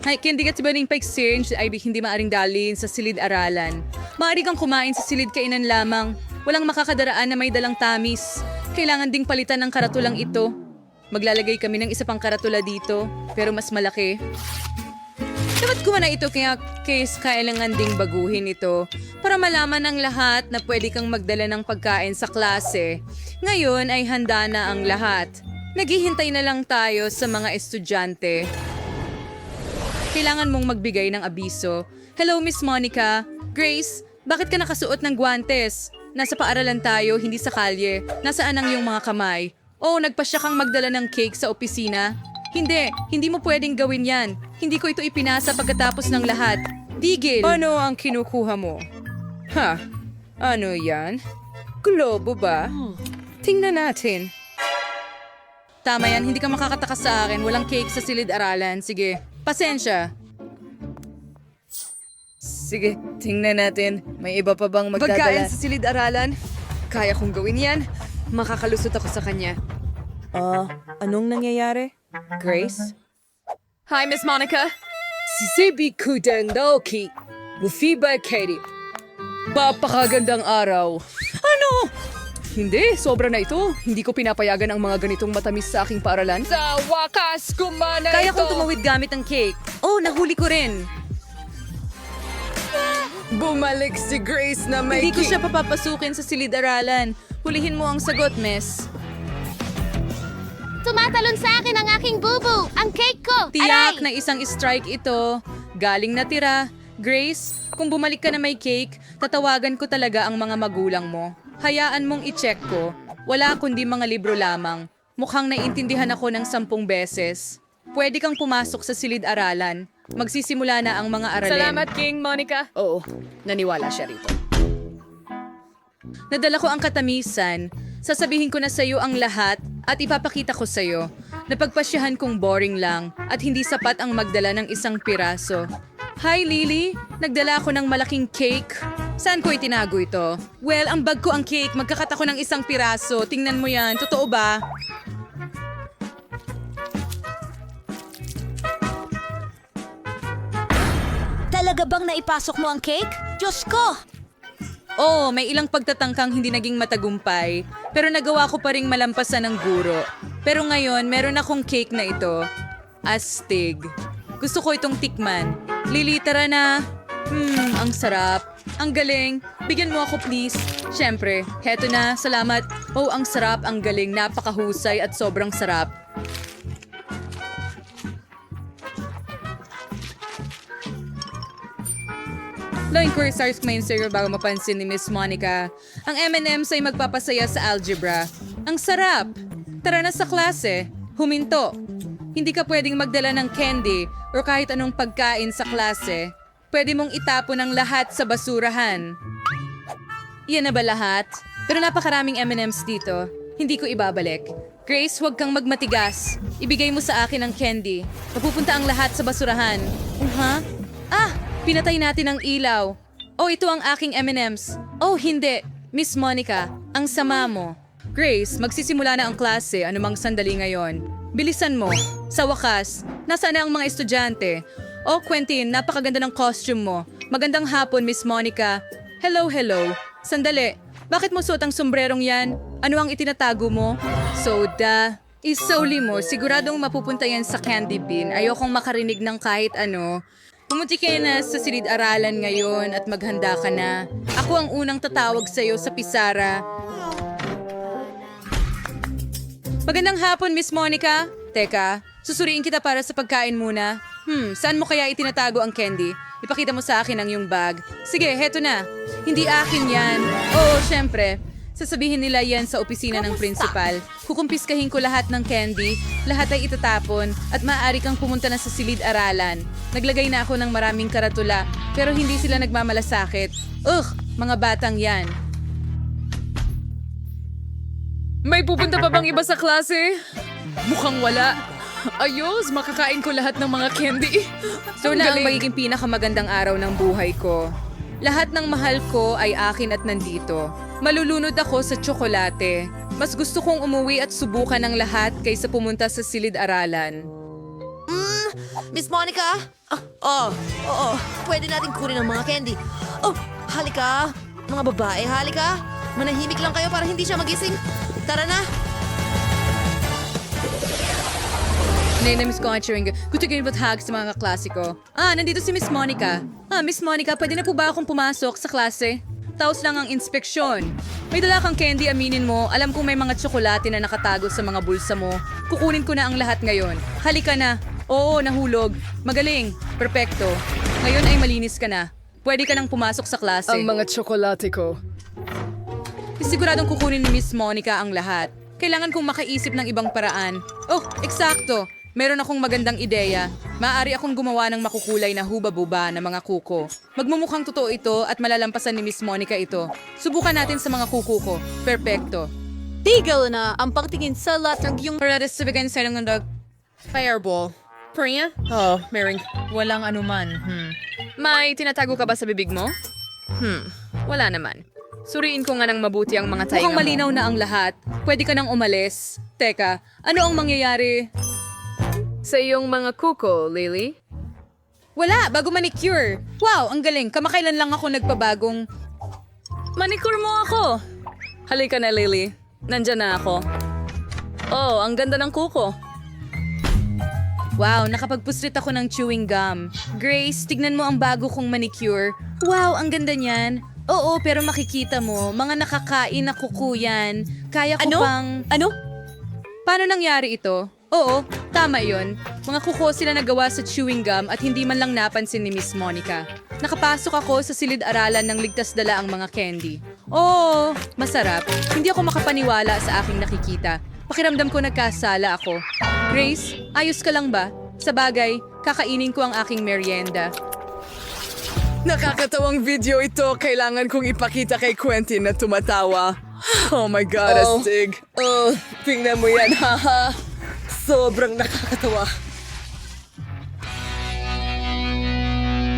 Hay, hindi ka ba rin pa-exchange ay hindi maaring dalin sa silid-aralan. Maari kang kumain sa silid kainan lamang. Walang makakadaraan na may dalang tamis. Kailangan ding palitan ng karatulang ito. Maglalagay kami ng isa pang karatula dito, pero mas malaki. Dapat ko na ito kaya case kailangan ding baguhin ito para malaman ng lahat na pwede kang magdala ng pagkain sa klase. Ngayon ay handa na ang lahat. Naghihintay na lang tayo sa mga estudyante. Kailangan mong magbigay ng abiso. Hello, Miss Monica. Grace, bakit ka nakasuot ng guantes? Nasa paaralan tayo, hindi sa kalye. Nasaan ang iyong mga kamay? Oh, nagpasya kang magdala ng cake sa opisina? Hindi, hindi mo pwedeng gawin yan. Hindi ko ito ipinasa pagkatapos ng lahat. Digil! Ano ang kinukuha mo? Ha? Ano yan? Globo ba? Tingnan natin. Tama yan, hindi ka makakatakas sa akin. Walang cake sa silid-aralan. Sige, pasensya. Sige, tingnan natin. May iba pa bang magdadala? Pagkain sa silid-aralan? Kaya kong gawin yan. Makakalusot ako sa kanya. Ah, anong nangyayari? Grace? Hi, Miss Monica. Sisibi Kudendoki. Mufiba Katie. Papakagandang araw. Hindi, sobra na ito. Hindi ko pinapayagan ang mga ganitong matamis sa aking paaralan. Sa wakas, kumana Kaya kong tumawid gamit ang cake. Oh, nahuli ko rin. Bumalik si Grace na may Hindi ko siya papapasukin sa silid-aralan. Hulihin mo ang sagot, miss. Tumatalon sa akin ang aking bubu, ang cake ko. Tiyak Aray! na isang strike ito. Galing na tira. Grace, kung bumalik ka na may cake, tatawagan ko talaga ang mga magulang mo. Hayaan mong i-check ko. Wala kundi mga libro lamang. Mukhang naiintindihan ako ng sampung beses. Pwede kang pumasok sa silid-aralan. Magsisimula na ang mga aralin. King Monica. Oo, naniwala siya rito. Nadala ko ang katamisan. Sasabihin ko na sa iyo ang lahat at ipapakita ko sa iyo. Napagpasyahan kong boring lang at hindi sapat ang magdala ng isang piraso. Hi Lily, nagdala ako ng malaking cake. Saan ko itinago ito? Well, ang bag ko ang cake. Magkakat ako ng isang piraso. Tingnan mo yan. Totoo ba? Talaga bang naipasok mo ang cake? Diyos ko! Oo, may ilang pagtatangkang hindi naging matagumpay, pero nagawa ko pa ring malampasan ng guro. Pero ngayon, meron akong cake na ito. Astig. Gusto ko itong tikman. Lili, tara na. Hmm, ang sarap. Ang galing. Bigyan mo ako please. Siyempre, heto na. Salamat. Oh, ang sarap, ang galing. Napakahusay at sobrang sarap. Law inquiry starts main sa'yo bago mapansin ni Miss Monica. Ang M&M's ay magpapasaya sa algebra. Ang sarap! Tara na sa klase. Huminto. Hindi ka pwedeng magdala ng candy o kahit anong pagkain sa klase. Pwede mong itapon ang lahat sa basurahan. Iyan na ba lahat? Pero napakaraming M&M's dito. Hindi ko ibabalik. Grace, huwag kang magmatigas. Ibigay mo sa akin ang candy. Mapupunta ang lahat sa basurahan. Uh-huh. Ah! Pinatay natin ang ilaw. Oh, ito ang aking M&M's. Oh, hindi. Miss Monica, ang sama mo. Grace, magsisimula na ang klase anumang sandali ngayon. Bilisan mo. Sa wakas, nasaan na ang mga estudyante? Oh, Quentin, napakaganda ng costume mo. Magandang hapon, Miss Monica. Hello, hello. Sandali, bakit mo suot ang sombrerong yan? Ano ang itinatago mo? Soda. Isoli mo, siguradong mapupunta yan sa candy bin. Ayokong makarinig ng kahit ano. Pumunti ka na sa silid-aralan ngayon at maghanda ka na. Ako ang unang tatawag sa iyo sa pisara. Magandang hapon, Miss Monica. Teka, susuriin kita para sa pagkain muna. Hmm, saan mo kaya itinatago ang candy? Ipakita mo sa akin ang iyong bag. Sige, heto na. Hindi akin yan. Oo, syempre. Sasabihin nila yan sa opisina ng principal. Kukumpiskahin ko lahat ng candy, lahat ay itatapon, at maaari kang pumunta na sa silid-aralan. Naglagay na ako ng maraming karatula, pero hindi sila nagmamalasakit. Ugh, mga batang yan. May pupunta pa bang iba sa klase? Mukhang wala. Ayos, makakain ko lahat ng mga candy. So na ang magiging pinakamagandang araw ng buhay ko. Lahat ng mahal ko ay akin at nandito. Malulunod ako sa tsokolate. Mas gusto kong umuwi at subukan ng lahat kaysa pumunta sa silid-aralan. Mm, Miss Monica, Ah, oh, oo. Pwede natin kunin ang mga candy. Oh, halika. Mga babae, halika. Manahimik lang kayo para hindi siya magising. Tara na. Nainamiss ko ang chewing gum. Gusto ko ba't hag sa mga klasiko. Ah, nandito si Miss Monica. Ah, Miss Monica, pwede na po ba akong pumasok sa klase? Taos lang ang inspeksyon. May dala kang candy, aminin mo. Alam kong may mga tsokolate na nakatago sa mga bulsa mo. Kukunin ko na ang lahat ngayon. Halika na. Oo, nahulog. Magaling. Perpekto. Ngayon ay malinis ka na. Pwede ka nang pumasok sa klase. Ang mga tsokolate ko. Siguradong kukunin ni Miss Monica ang lahat. Kailangan kong makaisip ng ibang paraan. Oh, eksakto! Meron akong magandang ideya. Maaari akong gumawa ng makukulay na huba-buba na mga kuko. Magmumukhang totoo ito at malalampasan ni Miss Monica ito. Subukan natin sa mga kuko ko. Perpekto. Tigil na ang pagtingin sa latrag yung... Para sa bigay sa ng dog. Fireball. Priya? Oh, Mering. Walang anuman. Hmm. May tinatago ka ba sa bibig mo? Hmm. Wala naman. Suriin ko nga ng mabuti ang mga tainga Mukhang malinaw na ang lahat. Pwede ka nang umalis. Teka, ano ang mangyayari? Sa iyong mga kuko, Lily? Wala, bago manicure. Wow, ang galing. Kamakailan lang ako nagpabagong... Manicure mo ako. Halika na, Lily. Nandyan na ako. Oh, ang ganda ng kuko. Wow, nakapagpuslit ako ng chewing gum. Grace, tignan mo ang bago kong manicure. Wow, ang ganda niyan. Oo, pero makikita mo, mga nakakain na kuko yan. Kaya ko Ano? bang... Ano? Paano nangyari ito? Oo, tama yon. Mga kuko sila nagawa sa chewing gum at hindi man lang napansin ni Miss Monica. Nakapasok ako sa silid-aralan ng ligtas dala ang mga candy. Oo, masarap. Hindi ako makapaniwala sa aking nakikita. Pakiramdam ko nagkasala ako. Grace, ayos ka lang ba? Sa bagay, kakainin ko ang aking merienda. Nakakatawang video ito. Kailangan kong ipakita kay Quentin na tumatawa. Oh my God, Oh. astig. Oh, tingnan mo yan, haha. Sobrang nakakatawa.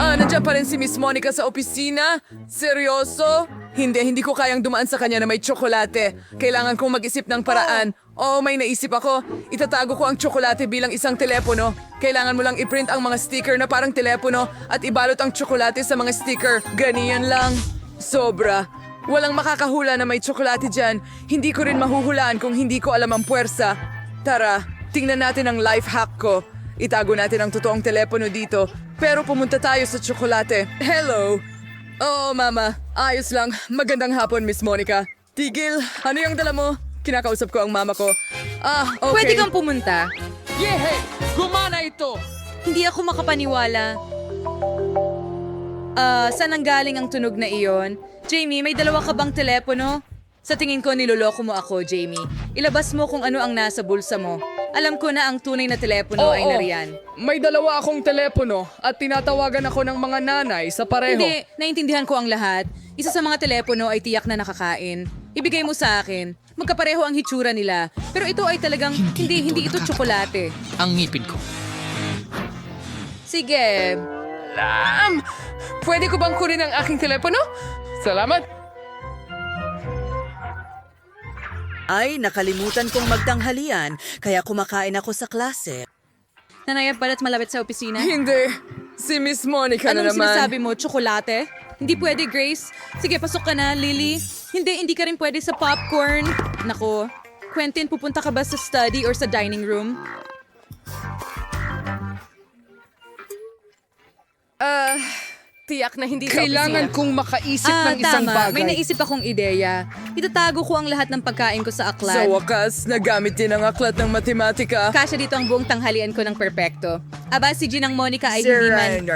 Ah, nandiyan pa rin si Miss Monica sa opisina? Seryoso? Hindi, hindi ko kayang dumaan sa kanya na may tsokolate. Kailangan kong mag-isip ng paraan. Oh, may naisip ako. Itatago ko ang tsokolate bilang isang telepono. Kailangan mo lang i-print ang mga sticker na parang telepono at ibalot ang tsokolate sa mga sticker. Ganiyan lang. Sobra. Walang makakahula na may tsokolate dyan. Hindi ko rin mahuhulaan kung hindi ko alam ang puwersa. Tara, tingnan natin ang life hack ko. Itago natin ang totoong telepono dito. Pero pumunta tayo sa tsokolate. Hello! Oo, mama. Ayos lang. Magandang hapon, Miss Monica. Tigil, ano yung dala mo? Kinakausap ko ang mama ko. Ah, okay. Pwede kang pumunta. Yehe! Gumana ito! Hindi ako makapaniwala. Ah, saan ang galing ang tunog na iyon? Jamie, may dalawa ka bang telepono? Sa tingin ko, niloloko mo ako, Jamie. Ilabas mo kung ano ang nasa bulsa mo. Alam ko na ang tunay na telepono ay nariyan. May dalawa akong telepono at tinatawagan ako ng mga nanay sa pareho. Hindi, naintindihan ko ang lahat. Isa sa mga telepono ay tiyak na nakakain. Ibigay mo sa akin. Magkapareho ang hitsura nila. Pero ito ay talagang, hindi, hindi ito tsokolate. ang ngipin ko. Sige, Um, pwede ko bang kunin ang aking telepono? Salamat. Ay, nakalimutan kong magtanghalian, kaya kumakain ako sa klase. nanayap balat malapit sa opisina. Hindi. Si Miss Monica na Anong naman. sinasabi mo? Tsokolate? Hindi pwede, Grace. Sige, pasok ka na, Lily. Hindi, hindi ka rin pwede sa popcorn. Nako, Quentin, pupunta ka ba sa study or sa dining room? Ah, tiyak na hindi Kailangan sa kong makaisip ah, ng isang tama. bagay. May naisip akong ideya. Itatago ko ang lahat ng pagkain ko sa Sa aklat. wakas, nagamit din ang aklat ng matematika. Kasya dito ang buong tanghalian ko ng perpekto. Aba, si Ginang Monica ay hindi man...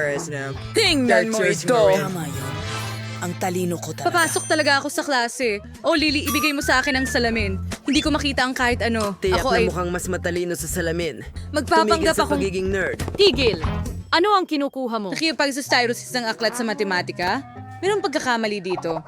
Tingnan mo ito. Tama yun. Ang talino ko talaga. Papasok talaga ako sa klase. O Lily, ibigay mo sa akin ang salamin. Hindi ko makita ang kahit ano. Tiyak ako na ay mukhang mas matalino sa salamin. magpapanggap Tumigil sa akong pagiging nerd. Tigil. Ano ang kinukuha mo? nakipagsustyrosis ng aklat sa matematika. Mayroong pagkakamali dito.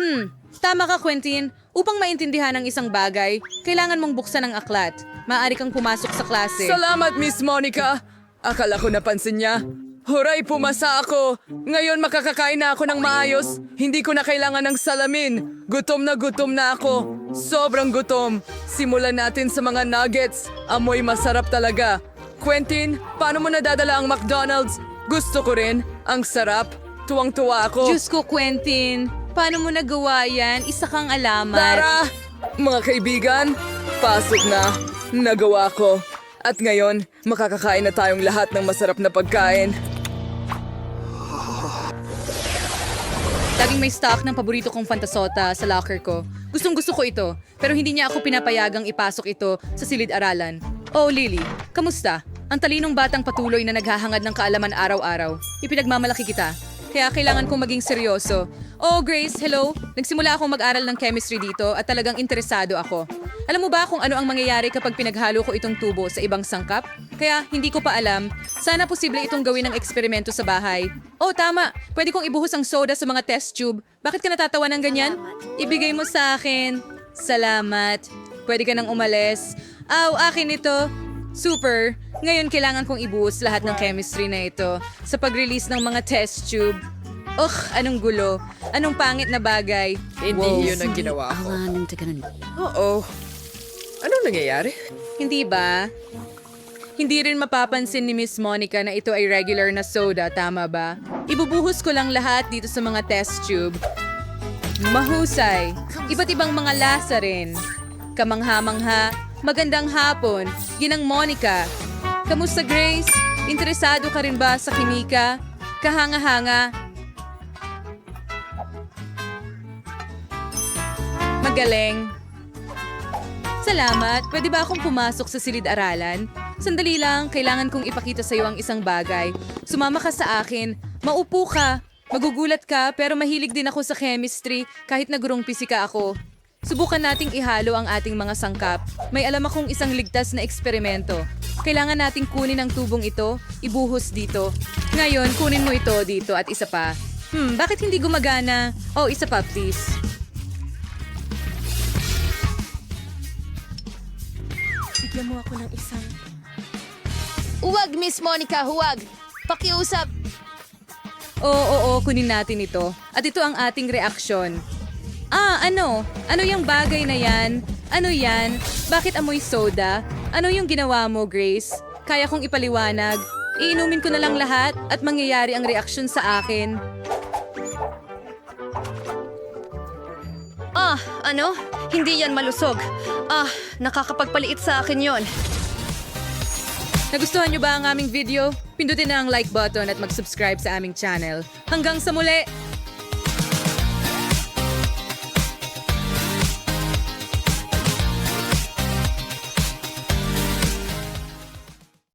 Hmm, tama ka Quentin. Upang maintindihan ang isang bagay, kailangan mong buksan ang aklat. Maaari kang pumasok sa klase. Salamat, Miss Monica. Akala ko napansin niya. Huray, pumasa ako. Ngayon makakakain na ako ng maayos. Hindi ko na kailangan ng salamin. Gutom na gutom na ako. Sobrang gutom. Simulan natin sa mga nuggets. Amoy masarap talaga. Quentin, paano mo nadadala ang McDonald's? Gusto ko rin. Ang sarap. Tuwang-tuwa ako. Diyos ko, Quentin. Paano mo nagawa yan? Isa kang alamat. Tara! Mga kaibigan, pasok na. Nagawa ko. At ngayon, makakakain na tayong lahat ng masarap na pagkain. Laging may stock ng paborito kong fantasota sa locker ko. Gustong gusto ko ito, pero hindi niya ako pinapayagang ipasok ito sa silid-aralan. Oh, Lily, kamusta? Ang talinong batang patuloy na naghahangad ng kaalaman araw-araw. Ipinagmamalaki kita. Kaya kailangan kong maging seryoso. Oh, Grace, hello. Nagsimula akong mag-aral ng chemistry dito at talagang interesado ako. Alam mo ba kung ano ang mangyayari kapag pinaghalo ko itong tubo sa ibang sangkap? Kaya hindi ko pa alam. Sana posible itong gawin ng eksperimento sa bahay. Oh, tama. Pwede kong ibuhos ang soda sa mga test tube. Bakit ka natatawa ng ganyan? Ibigay mo sa akin. Salamat. Pwede ka nang umalis. Aw, akin ito. Super. Ngayon kailangan kong ibuhos lahat ng chemistry na ito sa pag-release ng mga test tube. Ugh, anong gulo. Anong pangit na bagay. Hindi yun ang ginawa ko. Oo. Anong nangyayari? Hindi ba? Hindi rin mapapansin ni Miss Monica na ito ay regular na soda, tama ba? Ibubuhos ko lang lahat dito sa mga test tube. Mahusay. Iba't ibang mga lasa rin. Kamangha-mangha. Magandang hapon. Ginang Monica. Kamusta Grace? Interesado ka rin ba sa kimika? Kahanga-hanga? Magaling. Salamat. Pwede ba akong pumasok sa silid-aralan? Sandali lang, kailangan kong ipakita sa iyo ang isang bagay. Sumama ka sa akin. Maupo ka. Magugulat ka, pero mahilig din ako sa chemistry kahit nagurong pisika ako. Subukan nating ihalo ang ating mga sangkap. May alam akong isang ligtas na eksperimento. Kailangan nating kunin ang tubong ito, ibuhos dito. Ngayon, kunin mo ito dito at isa pa. Hmm, bakit hindi gumagana? Oh, isa pa please. Huwag, Miss Monica, huwag. Pakiusap. Oo, oo, oo, kunin natin ito. At ito ang ating reaksyon. Ah, ano? Ano yung bagay na yan? Ano yan? Bakit amoy soda? Ano yung ginawa mo, Grace? Kaya kong ipaliwanag. Iinumin ko na lang lahat at mangyayari ang reaksyon sa akin. Ah, ano? Hindi yan malusog. Ah, nakakapagpaliit sa akin yon. Nagustuhan nyo ba ang aming video? Pindutin na ang like button at mag-subscribe sa aming channel. Hanggang sa muli!